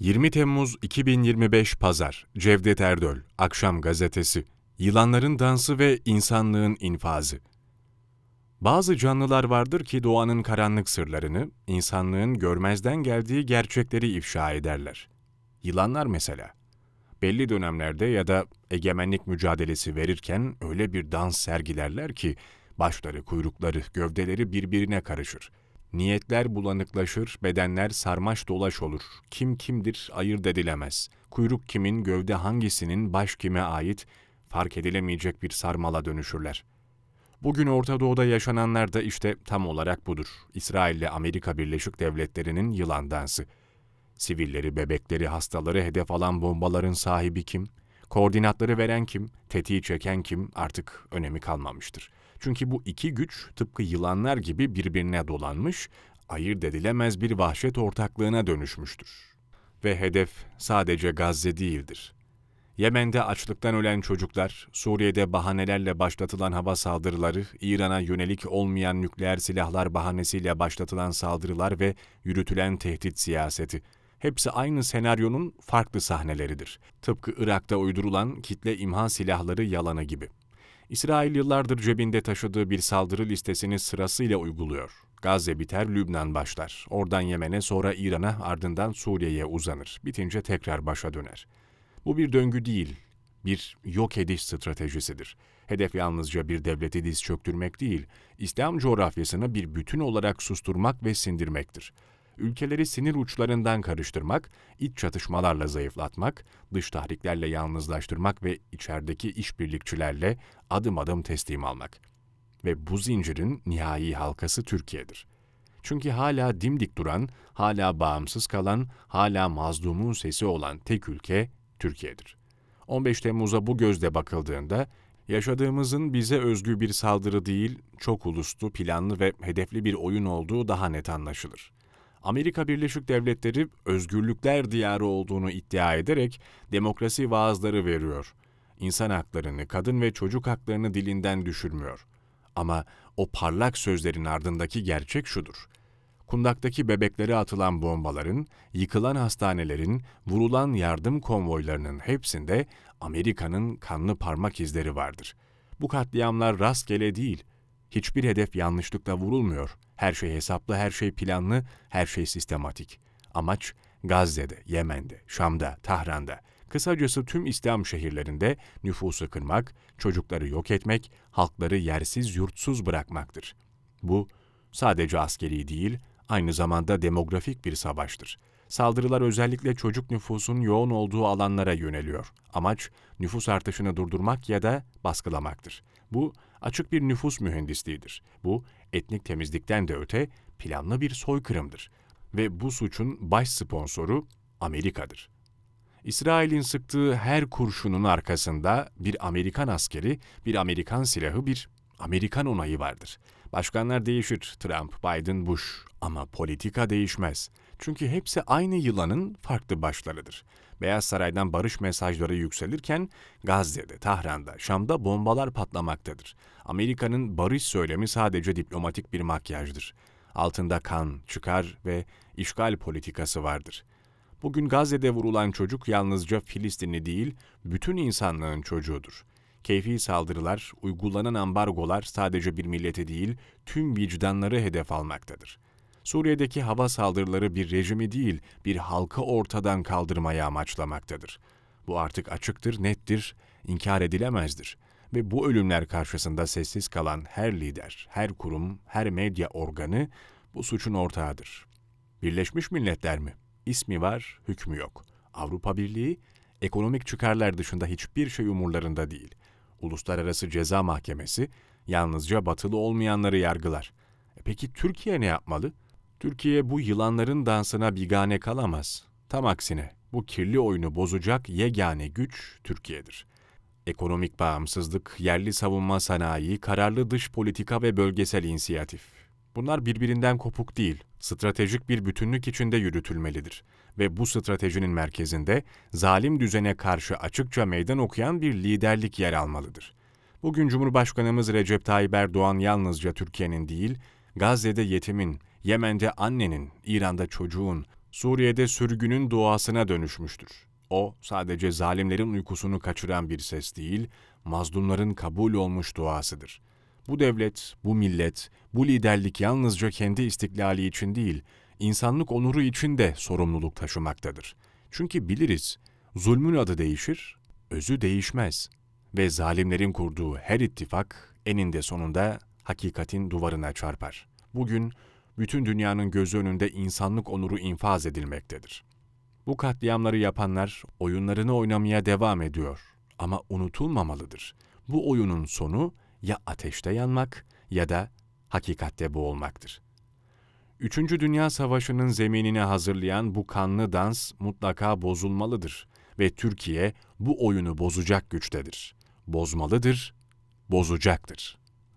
20 Temmuz 2025 Pazar Cevdet Erdöl Akşam Gazetesi Yılanların Dansı ve İnsanlığın İnfazı Bazı canlılar vardır ki doğanın karanlık sırlarını, insanlığın görmezden geldiği gerçekleri ifşa ederler. Yılanlar mesela. Belli dönemlerde ya da egemenlik mücadelesi verirken öyle bir dans sergilerler ki başları, kuyrukları, gövdeleri birbirine karışır. Niyetler bulanıklaşır, bedenler sarmaş dolaş olur. Kim kimdir ayırt edilemez. Kuyruk kimin, gövde hangisinin, baş kime ait fark edilemeyecek bir sarmala dönüşürler. Bugün Orta Doğu'da yaşananlar da işte tam olarak budur. İsrail ile Amerika Birleşik Devletleri'nin yılan dansı. Sivilleri, bebekleri, hastaları hedef alan bombaların sahibi kim? Koordinatları veren kim? Tetiği çeken kim? Artık önemi kalmamıştır. Çünkü bu iki güç tıpkı yılanlar gibi birbirine dolanmış, ayırt edilemez bir vahşet ortaklığına dönüşmüştür. Ve hedef sadece Gazze değildir. Yemen'de açlıktan ölen çocuklar, Suriye'de bahanelerle başlatılan hava saldırıları, İran'a yönelik olmayan nükleer silahlar bahanesiyle başlatılan saldırılar ve yürütülen tehdit siyaseti. Hepsi aynı senaryonun farklı sahneleridir. Tıpkı Irak'ta uydurulan kitle imha silahları yalanı gibi. İsrail yıllardır cebinde taşıdığı bir saldırı listesini sırasıyla uyguluyor. Gazze biter, Lübnan başlar. Oradan Yemen'e, sonra İran'a, ardından Suriye'ye uzanır. Bitince tekrar başa döner. Bu bir döngü değil, bir yok ediş stratejisidir. Hedef yalnızca bir devleti diz çöktürmek değil, İslam coğrafyasını bir bütün olarak susturmak ve sindirmektir ülkeleri sinir uçlarından karıştırmak, iç çatışmalarla zayıflatmak, dış tahriklerle yalnızlaştırmak ve içerideki işbirlikçilerle adım adım teslim almak. Ve bu zincirin nihai halkası Türkiye'dir. Çünkü hala dimdik duran, hala bağımsız kalan, hala mazlumun sesi olan tek ülke Türkiye'dir. 15 Temmuz'a bu gözle bakıldığında yaşadığımızın bize özgü bir saldırı değil, çok uluslu, planlı ve hedefli bir oyun olduğu daha net anlaşılır. Amerika Birleşik Devletleri özgürlükler diyarı olduğunu iddia ederek demokrasi vaazları veriyor. İnsan haklarını, kadın ve çocuk haklarını dilinden düşürmüyor. Ama o parlak sözlerin ardındaki gerçek şudur. Kundaktaki bebeklere atılan bombaların, yıkılan hastanelerin, vurulan yardım konvoylarının hepsinde Amerika'nın kanlı parmak izleri vardır. Bu katliamlar rastgele değil. Hiçbir hedef yanlışlıkla vurulmuyor. Her şey hesaplı, her şey planlı, her şey sistematik. Amaç Gazze'de, Yemen'de, Şam'da, Tahran'da, kısacası tüm İslam şehirlerinde nüfusu kırmak, çocukları yok etmek, halkları yersiz yurtsuz bırakmaktır. Bu sadece askeri değil, aynı zamanda demografik bir savaştır. Saldırılar özellikle çocuk nüfusun yoğun olduğu alanlara yöneliyor. Amaç nüfus artışını durdurmak ya da baskılamaktır. Bu açık bir nüfus mühendisliğidir. Bu etnik temizlikten de öte planlı bir soykırımdır ve bu suçun baş sponsoru Amerika'dır. İsrail'in sıktığı her kurşunun arkasında bir Amerikan askeri, bir Amerikan silahı, bir Amerikan onayı vardır. Başkanlar değişir, Trump, Biden, Bush ama politika değişmez. Çünkü hepsi aynı yılanın farklı başlarıdır. Beyaz Saray'dan barış mesajları yükselirken Gazze'de, Tahran'da, Şam'da bombalar patlamaktadır. Amerika'nın barış söylemi sadece diplomatik bir makyajdır. Altında kan, çıkar ve işgal politikası vardır. Bugün Gazze'de vurulan çocuk yalnızca Filistinli değil, bütün insanlığın çocuğudur. Keyfi saldırılar, uygulanan ambargolar sadece bir milleti değil, tüm vicdanları hedef almaktadır. Suriye'deki hava saldırıları bir rejimi değil, bir halkı ortadan kaldırmaya amaçlamaktadır. Bu artık açıktır, nettir, inkar edilemezdir. Ve bu ölümler karşısında sessiz kalan her lider, her kurum, her medya organı bu suçun ortağıdır. Birleşmiş Milletler mi? İsmi var, hükmü yok. Avrupa Birliği, ekonomik çıkarlar dışında hiçbir şey umurlarında değil. Uluslararası Ceza Mahkemesi yalnızca batılı olmayanları yargılar. E peki Türkiye ne yapmalı? Türkiye bu yılanların dansına bigane kalamaz. Tam aksine bu kirli oyunu bozacak yegane güç Türkiye'dir. Ekonomik bağımsızlık, yerli savunma sanayi, kararlı dış politika ve bölgesel inisiyatif. Bunlar birbirinden kopuk değil, stratejik bir bütünlük içinde yürütülmelidir ve bu stratejinin merkezinde zalim düzene karşı açıkça meydan okuyan bir liderlik yer almalıdır. Bugün Cumhurbaşkanımız Recep Tayyip Erdoğan yalnızca Türkiye'nin değil, Gazze'de yetimin, Yemen'de annenin, İran'da çocuğun, Suriye'de sürgünün duasına dönüşmüştür. O, sadece zalimlerin uykusunu kaçıran bir ses değil, mazlumların kabul olmuş duasıdır. Bu devlet, bu millet, bu liderlik yalnızca kendi istiklali için değil, insanlık onuru için de sorumluluk taşımaktadır. Çünkü biliriz, zulmün adı değişir, özü değişmez ve zalimlerin kurduğu her ittifak eninde sonunda hakikatin duvarına çarpar. Bugün bütün dünyanın gözü önünde insanlık onuru infaz edilmektedir. Bu katliamları yapanlar oyunlarını oynamaya devam ediyor ama unutulmamalıdır. Bu oyunun sonu ya ateşte yanmak ya da hakikatte boğulmaktır. Üçüncü Dünya Savaşı'nın zeminini hazırlayan bu kanlı dans mutlaka bozulmalıdır ve Türkiye bu oyunu bozacak güçtedir. Bozmalıdır, bozacaktır.